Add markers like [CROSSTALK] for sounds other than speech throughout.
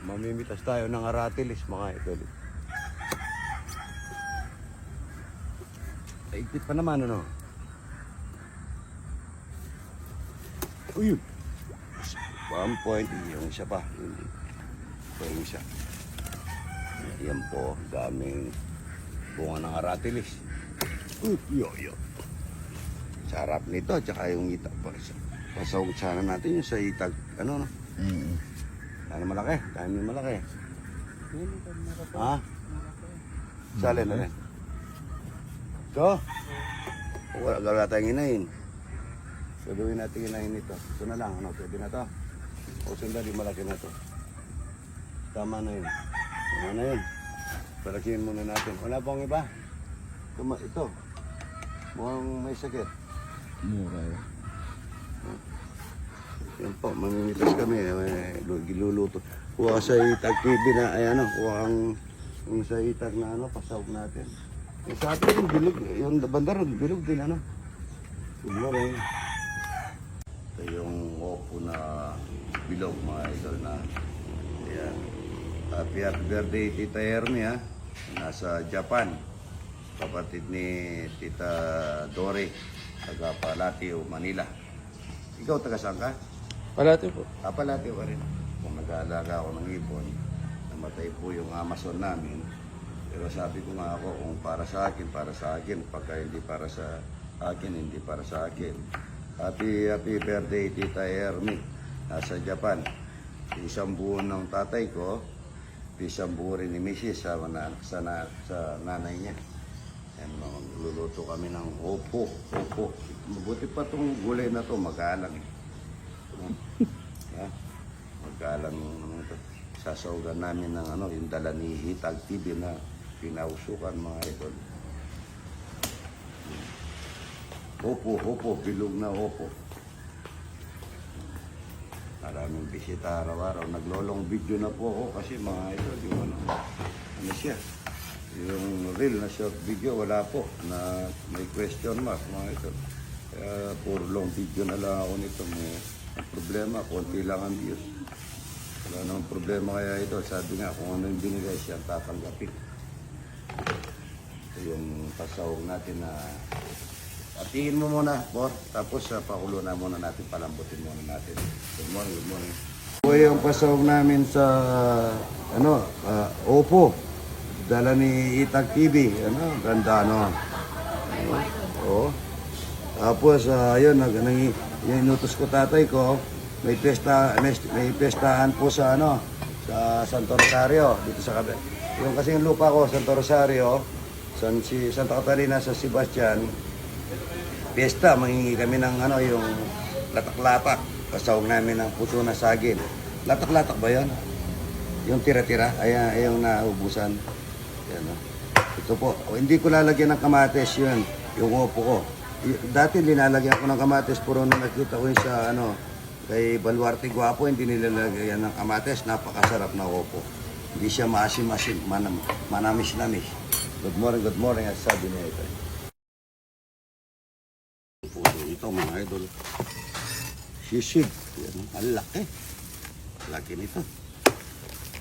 Mamimitas tayo ng aratilis mga idol. Paigpit pa naman ano. Uy! One point, yung isa pa. Ito yung isa. Yan po, daming bunga ng aratilis. Uy, yo, yo. Sarap nito, tsaka yung itak pa. Pasawag sana natin yung sa itag, ano no? Mm. Sana malaki, dahil may malaki. Ha? Sali na rin. Ito? Wala, wala tayong inahin. Saluhin natin inahin ito. Ito na lang, ano, pwede na to. O sandali, malaki na to. Tama na yun. Tama na yun. Palakihin muna natin. Wala pong iba? Ito, ito. Mukhang may sakit. Mura yun. Yan po, mamimitas kami. Eh, giluluto. Kuha sa itag TV na, ay ano, kuha ang yung sa itag na ano, pasawag natin. Yung sa atin, yung bilog, yung bandar, bilog din ano. Siguro rin. Ito yung opo na bilog, mga idol na. Ayan. Happy, happy birthday, Tita Hermie, ha. Nasa Japan. Kapatid ni Tita Dore, taga Palatio, Manila. Ikaw taga saan ka? Palati po. Kapalati ko rin. Kung nag-aalaga ako ng ibon, namatay po yung Amazon namin. Pero sabi ko nga ako, kung para sa akin, para sa akin. Pagka hindi para sa akin, hindi para sa akin. Happy, happy birthday, Tita Ermi. Nasa Japan. Isang buo ng tatay ko, isang buo rin ni Mrs. sa, na, sa, na, sa nanay niya. Yan, magluluto kami ng opo, opo. Mabuti pa itong gulay na to, magalang. Ha? Ano ito. Sasawagan namin ng ano, yung dala ni Hitag TV na pinausukan mga idol. Opo, opo, bilog na opo. Maraming bisita araw-araw. Naglolong video na po ako kasi mga idol, yung ano, ano siya. Yung real na short video, wala po na may question mark mga idol. Kaya puro long video na lang ako nito. May problema, konti lang ang views. Wala namang problema kaya ito. Sabi nga, kung ano yung binigay siya, tatanggapin. Ito yung pasawag natin na Atiin mo muna, Bor. Tapos sa pakulo na muna natin, palambutin muna natin. Good morning, good morning. Ito yung pasawag namin sa, ano, ah, Oppo. Dala ni Itag TV. Ano, ganda, ano. Oo. Tapos, uh, ayun, nag, nang, yung inutos ko tatay ko, may pesta, may, may pestahan po sa, ano, sa Santo Rosario, dito sa kabe. Yung kasi yung lupa ko, Santo Rosario, San, si Santa Catalina sa Sebastian, pesta, mangingi kami ng ano, yung latak-latak. Pasawag namin ng puso na saging. Latak-latak ba yun? Yung tira-tira, ayan, ay yung naubusan. Yan, oh. Ito po. O, hindi ko lalagyan ng kamates yun, yung upo ko. Dati linalagyan ko ng kamates, pero nung nakita ko yun sa ano, kay Baluarte Guapo, hindi nilalagyan ng kamates. Napakasarap na upo. Hindi siya maasim-asim, manam, manamis-namis. Good morning, good morning, at sabi niya ito. Puso ito mga idol. Sisig. Yan, ang laki. Laki nito.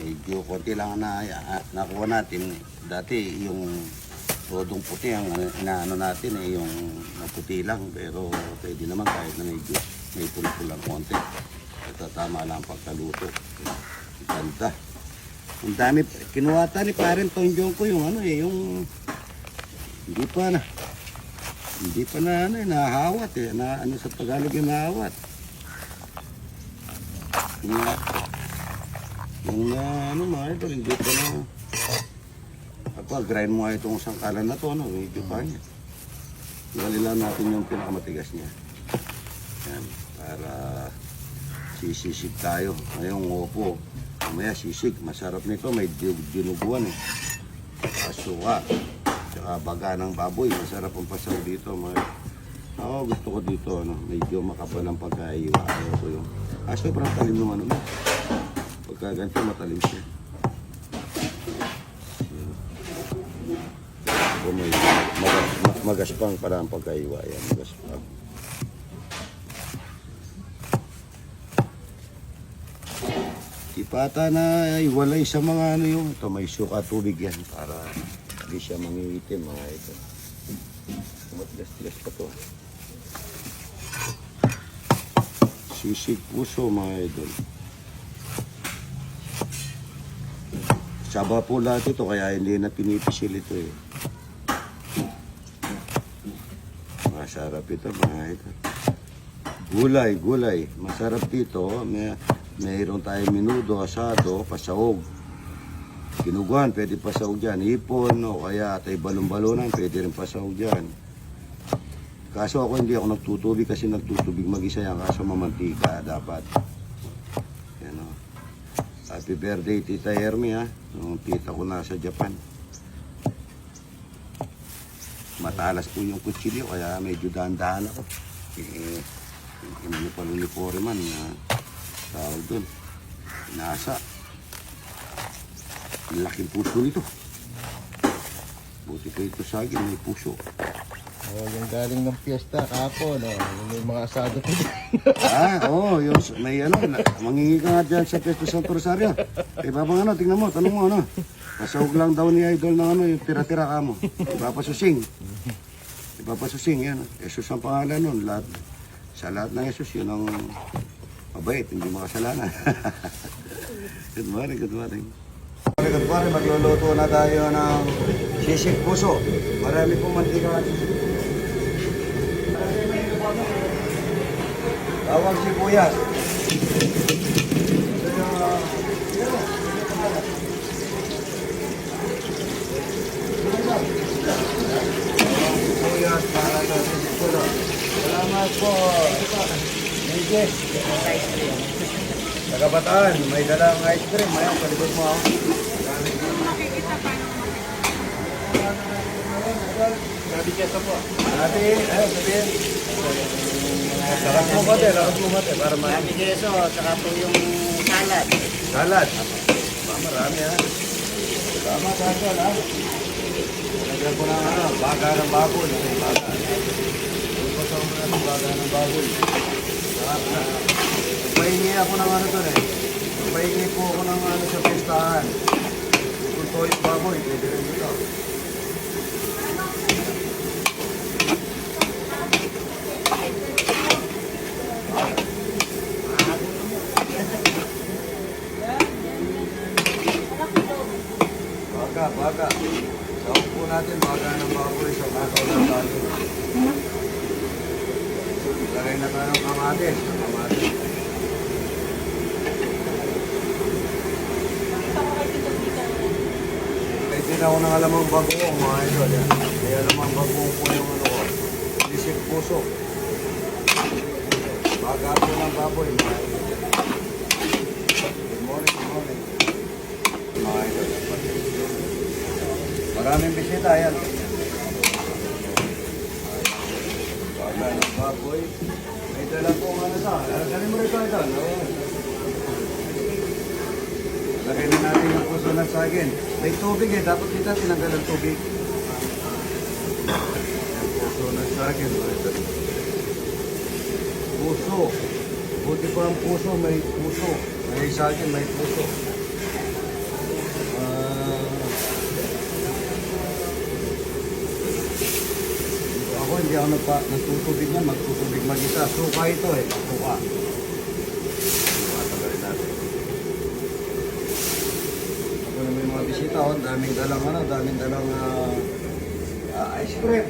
Medyo konti lang na ah, nakuha natin. Dati yung rodong puti ang inaano natin eh, yung maputi lang. Pero pwede naman kahit na medyo may pula-pulang konti. Ito tama lang ang pagkaluto. Ganda. Ang dami. Kinuwata ni parang Tonjong ko yung ano eh, yung hindi pa na. Hindi pa na ano, eh, nahawat eh. Na, ano sa Tagalog yung nahawat. Yung, yung na, ano mga idol, hindi pa na. Apa, grind mo nga itong sangkalan na to, no? Medyo pa niya. Lang natin yung pinakamatigas niya. Yan, para sisisig tayo. Ngayong opo, mamaya sisig. Masarap nito, may di- dinuguan eh. Asuka. Tsaka baga ng baboy. Masarap ang pasaw dito. Mga... Ako gusto ko dito, ano, medyo makapal ang pagkaiwa. Ayaw ko yung... Ah, sobrang talim ano mo. Pagka ganito, matalim siya. Ako may magas, ma- magaspang para ang pagkaiwa. Yan, magaspang. Ipata na iwalay sa mga ano yung ito may suka tubig yan para hindi siya mangingitim mga ito. Tumatgas-gas pa to. Sisig puso mga idol. Saba po lahat ito kaya hindi na pinipisil ito eh. Masarap ito mga idol. Gulay, gulay. Masarap dito. May, mayroon tayong minudo, asado, pasahog. Kinuguan, pwede pasahog dyan. Hipon, o kaya tay balon-balonan, pwede rin pasahog dyan. Kaso ako hindi ako nagtutubig kasi nagtutubig mag-isa yan. Kaso mamantika dapat. Yan o. Happy birthday, Tita Hermi ha. Nung tita ko nasa Japan. Matalas po yung kutsilyo kaya medyo dahan-dahan ako. Eh, hindi pa lulipore man na tawag doon. Nasa. Laking puso nito. Buti ko ito sa akin, may puso. Oh, yung galing ng piyesta kahapon, oh. Yung May mga asado pa ah, oo, oh, yung may ano, na- mangingi ka nga dyan sa Pesto Santo Rosario. Eh, babang ano, tingnan mo, tanong mo ano. Pasahog lang daw ni Idol ng ano, yung tira-tira ka mo. Ipapasusing. Ipapasusing, yan. Jesus ang pangalan nun. Lahat, sa lahat ng Jesus, yun ang mabait, hindi makasalanan. [LAUGHS] good morning, good morning. Good morning, magluluto na tayo ng sisig puso. Marami pong mantika. Tawag sa sisig Salamat po. Thank you. Tagabataan, may dalang ice cream. Ayaw, palikod mo ako. Grabe kesa po. Dati, ayaw, sabihin. Lakas mo ba, te? Lakas mo ba, te? Para ma... Dami keso, saka po yung salad. Salad. Ba, marami ha. Tama sa akin ha. Lagyan ko ng ano, baga ng baboy. Baga. Ipasok mo natin baga ng baboy. Sarap na. Pahingi ako ng ano to eh. Pahingi po ako ng ano sa pestahan. Kung to yung baboy, pwede rin dito. Baga, baga. Sahog po natin, baga ng baboy sa kasaw ng tayo. Lagay na tayo ng kamatis. Kamatis. May din ako ng alamang bagoong mga idol. Yan. May alamang bagoong po yung ano ko. Isip puso. Baga po ng baboy mga idol. Good morning, good morning. Mga idol. Maraming bisita yan. Baga ng baboy. May dala po ano sa. Alaganin mo rito ito. No? Lagay na natin yung puso ng sagin. May tubig eh. Dapat kita tinanggal ang tubig. Yung puso ng sagin. mga idol. Puso. Buti pa ang puso. May puso. May sagin. May puso. Ah... Ako hindi ako nagpa, nagtutubig na, magtutubig mag-isa. Suka ito eh, suka. Matagalin natin. Ako na may mga bisita, oh. daming dalang ano, daming dalang ah, ah, ice cream.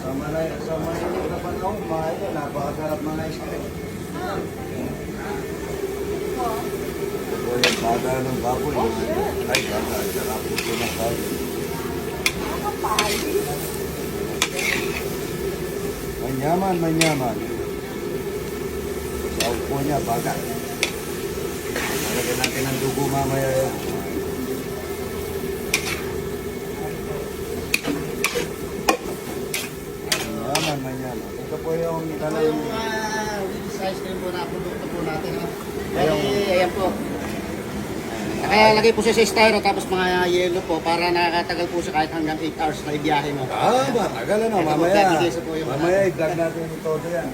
Sa Manay, sa Manay na panahon, mga ito, napakasarap ng ice cream. Ito yung baga ng baboy. ito. Ay, baga, sarap puso ng baboy. Manyaman, manyaman. Sa upo niya, baga. Lagyan natin ng dugo mamaya yan. Manyaman, manyaman. Ito po yung Ito yung uh, ice cream po na produkto po natin. Ha? Ayun. Ay, ayan po. Kaya lagay po siya sa styro tapos mga yellow po para nakakatagal po siya kahit hanggang 8 hours na ibiyahe mo. Ah, ba? Tagal ano, Ito po, mamaya. Mamaya, i-vlog natin ito todo yan.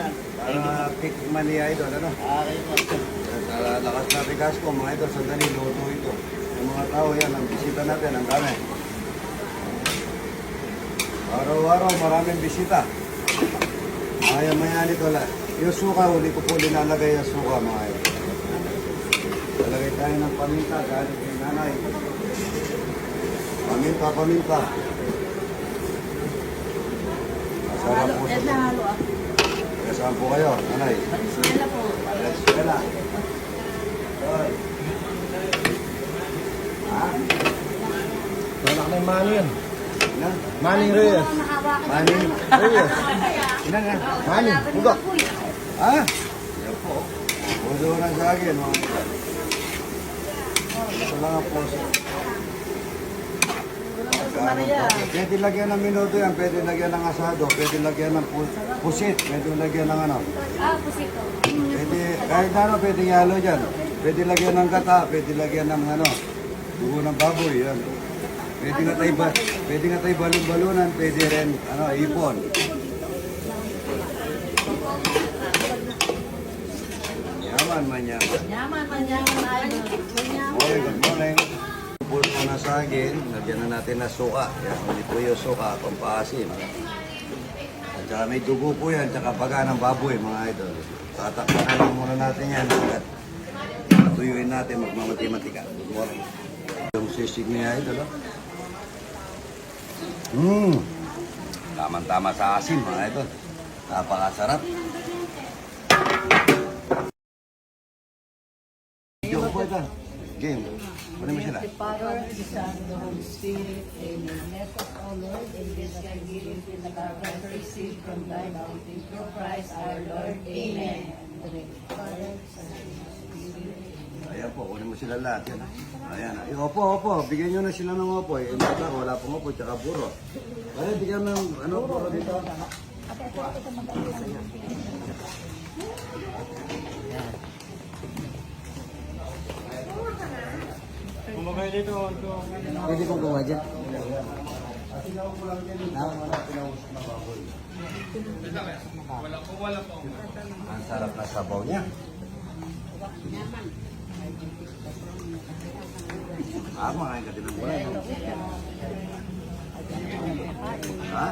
[LAUGHS] Para pick mania idol, ano? Okay po. Naka- bigas ko, mga idol, sandali, luto ito. Yung mga tao yan, ang bisita natin, ang dami. Araw-araw, maraming bisita. Maya-maya nito, la. Yung suka, huli ko po linalagay yung suka, mga idol. Lalagay tayo ng paminta, galing kay nanay. Paminta, paminta. Masarap po sa... Halo ako. Saan po kayo, nanay? Valenzuela po. Eskwela. Hoy. Ha? Wala ka ng money yan. Ina? Manning Reyes. Maning? Reyes. Ina nga. Manning. Hugo. Ha? Yan po. Puso na sa akin. Mga Ito lang ang puso. Pwede lagyan ng minuto yan, pwede lagyan ng asado, pwede lagyan ng pu- pusit, pwede lagyan ng ano. Ah, pusito. Pwede, kahit ano, pwede halo dyan. Pwede lagyan ng gata, pwede lagyan ng ano, dugo ng baboy, yan. Pwede nga tayo, pwede nga tayo balon-balunan, pwede rin, ano, ipon. Yaman man yaman. Yaman man yaman ay. Yaman. Morning, good morning. Puro ko na saging, lagyan na natin na suka. Yan, hindi po yung suka, pampaasim. At saka may dugo po yan, tsaka paga ng baboy, mga idol. Tatakpan na lang muna natin yan. At tuyuin natin, magmamati-matika. Good morning. Yung sisig niya, idol, oh. Mmm. Tama-tama sa asim, mga idol. Napakasarap. Po ito. Game. Kunin mo sila. Amen. Ayan po, kunin mo sila lahat. Yan. Ayan. Ay, opo, opo. Bigyan nyo na sila ng opo. Eh, bata, wala pong opo, tsaka buro. Ay, bigyan mo ng ano, buro dito. Pwede kong gawa dyan. Ang sarap na sabaw niya. Ah, makain ka din ng gulay. Ha?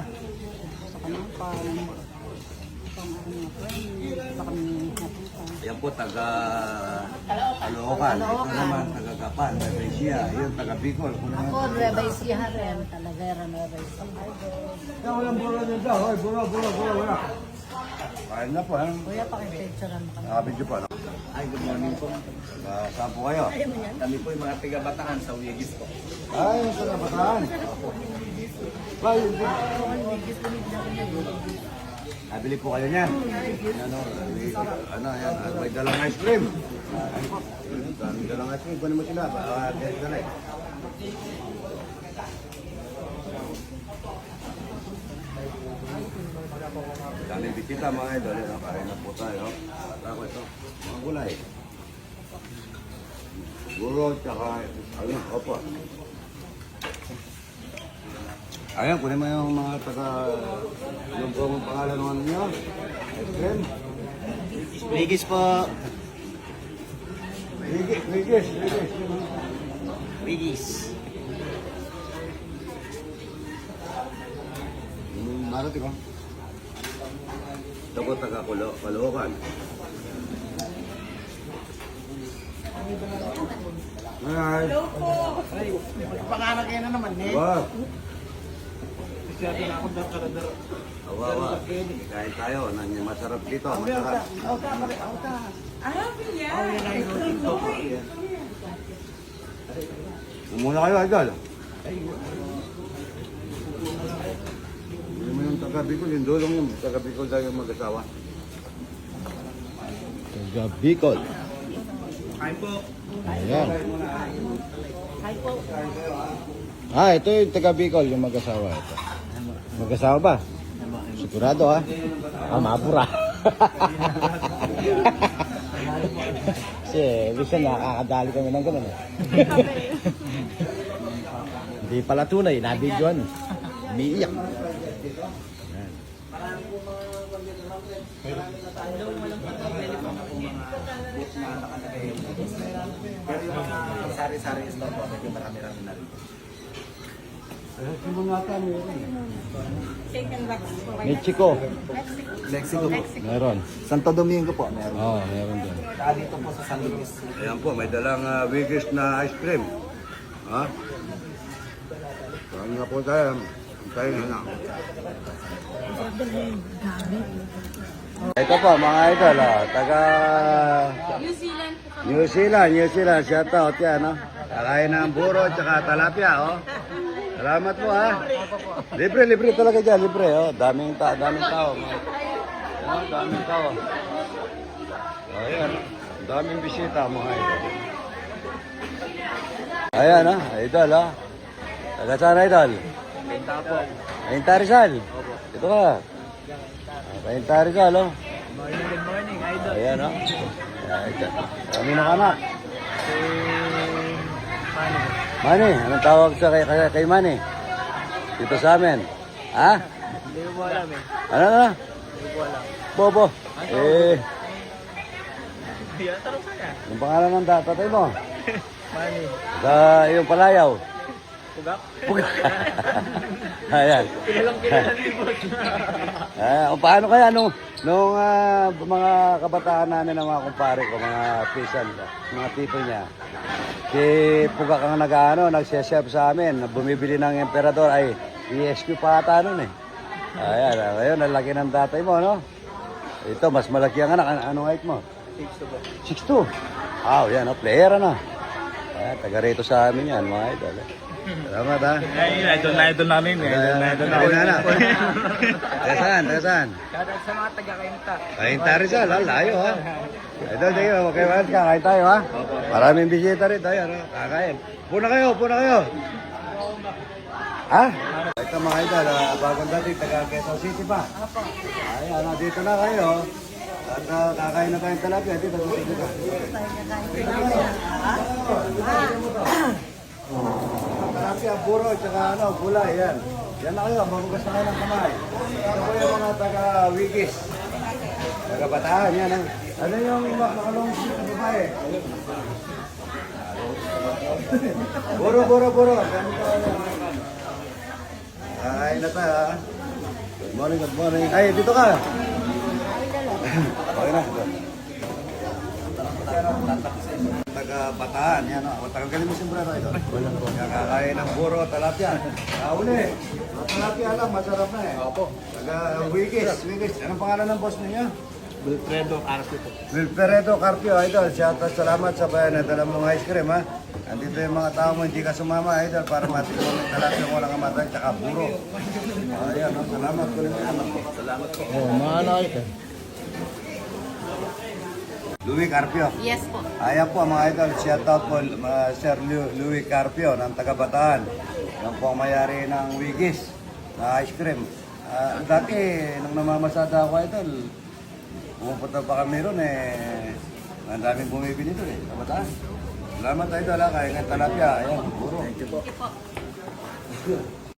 Yan po, taga Caloocan. Ito naman, taga Gapan, Malaysia. Yun, taga Bicol. Naman- Ako, Ecija rin. Talavera, Nueva Ecija. Ikaw, walang buro dito. Hoy, buro, buro, buro, wala. Kain na po, ano? Kuya, pakipicturean mo kami. Nakabidyo pa, no? Ay, good morning po. Uh, saan po kayo? Kami po yung mga tiga-bataan sa Uyagis po. Ay, sa kabataan. Ay, Nabili po kayo niyan. Ano, ano, yan, ah, may dalang ice cream. Ay, May dalang ice cream. Kunin mo sila. Baka uh, dali. Daming bisita mga idol. Yan, Kain na po tayo. At ako ito. Mga gulay. Guro, tsaka, ano, opo. Ayan, kunin mo yung mga taga, yung po ang pangalan ng ano niyo? Ice cream? Ligis po. Rigis, rigis. Ligis. Hmm, marating ko. Ito po taga Kulo, Caloocan. Hi. Hello po. Panganak kayo na naman eh. Wow. Awawa. Kain tayo. Nang masarap dito. Masarap. Muna kayo, Idol. Hindi mo yung taga Bicol, yung dulong yung taga Bicol tayo mag-asawa. Taga Bicol. Kain po. Ayan. Ah, ito yung taga Bicol, yung mag-asawa. Ito. Mag-asawa ba? Sigurado ha? Ah, mapura. [LAUGHS] Kasi, bisa nakakadali kami ng ganun. eh. Hindi pala tunay, nabidyoan. Umiiyak. Ayan. Pero yung mga sari-sari store po, medyo marami-rami na rin. Mexico. Mexico po. Meron. Santo Domingo po, meron. Oo, oh, meron din. Saka dito po sa San Luis. Ayan po, may dalang uh, Wiggis na ice cream. Ha? Saan nga po tayo? Tayo na. Ito po, mga idol, ah, taga... New Zealand New Zealand, New Zealand. Shout out yan, no? Kakain ng buro at saka talapia, oh. Salamat po, ha? Libre, libre talaga dyan, libre, oh. Daming, ta daming tao. mga- Oh, daming tao. Ayan, daming bisita, mga idol. Ayan, ha? Idol, ha? Taga saan, idol? Pinta po. Kainta Rizal. Ito ka. Ah, Kainta Rizal, oh. Morning, good morning, idol. Ayan, oh. Ayan. Kami ng anak. Paano? Mani, anong tawag sa kay, kay, kay Mani? Dito sa amin. Ha? Hindi ko alam eh. Ano na? Hindi ko alam. Bobo. Eh, Yan, tanong kaya. yung pangalan ng tatay mo? Money. Sa yung palayaw. Pugak? Puga. [LAUGHS] Ayan. Kilalang kilala ni Boss. [LAUGHS] Ah, o paano kaya nung nung ah, mga kabataan namin ng mga kumpare ko, mga pisan, mga tipo niya. Si Puga kang nag-ano, nagse-chef sa amin, bumibili ng emperador ay ESQ pa ata nun eh. Ayan, ah, ngayon, ang laki ng tatay mo, no? Ito, mas malaki ang anak. An- Anong height mo? 6'2". Wow, yan, oh, player na. Ayan, taga rito sa amin yan, mga idol. eh. Salamat, ha? Ay, idol na idol namin eh. Idol na idol Taga na, Taga saan, taga saan? Shoutout sa mga taga-kainta. Kain tayo Rizal, ha? Layo, ha? Ito, sige, okay, okay, kakain tayo, ha? Maraming bisita rin tayo, ano? Kakain. Puna kayo, puna kayo. Ha? Ito mga idol, ah, bagong dating taga Quezon City pa. Ayan, ah, dito na kayo. At ah, kakain na tayong talapia. Dito, dito, dito. Talapia, buro, tsaka ano, gulay, yan. Yan na kayo, mabugas na kayo ng kamay. Ito po yung mga taga-wigis. Taga-bataan, yan. Ang, ano yung ma- makalong na babae? Buro, buro, buro. Ganito, ano. Kakain na tayo, ha? Good morning, good morning. Ay, dito ka. [LAUGHS] okay na. Taga Bataan, yan o. Taga galing mo sombrero ito. Kakain ng buro, talapia. Kauli. Talapia lang, masarap na eh. Opo. Taga Wigis, Wigis. Anong pangalan ng boss ninyo? Wilfredo po. Wilfredo Carpio, idol. Out, salamat sa bayan na dala mong ice cream, ha? Andito yung mga tao mo, hindi ka sumama, idol, para matikman ng talapia mo lang amatay, tsaka buro. Ayan, no? salamat ko rin. Salamat po. Mga ano ito. Louis Carpio. Yes po. Ayan po mga idol, shout out po uh, Sir Louis Carpio ng taga Bataan. Yan po ang mayari ng Wigis na ice cream. Ah, dati, nung namamasada ako idol, pumupunta pa kami ron eh. Ang daming bumibili doon eh, sa Bataan. Salamat idol ha, kaya ng talapia. Ayan, puro. Thank you po. [LAUGHS]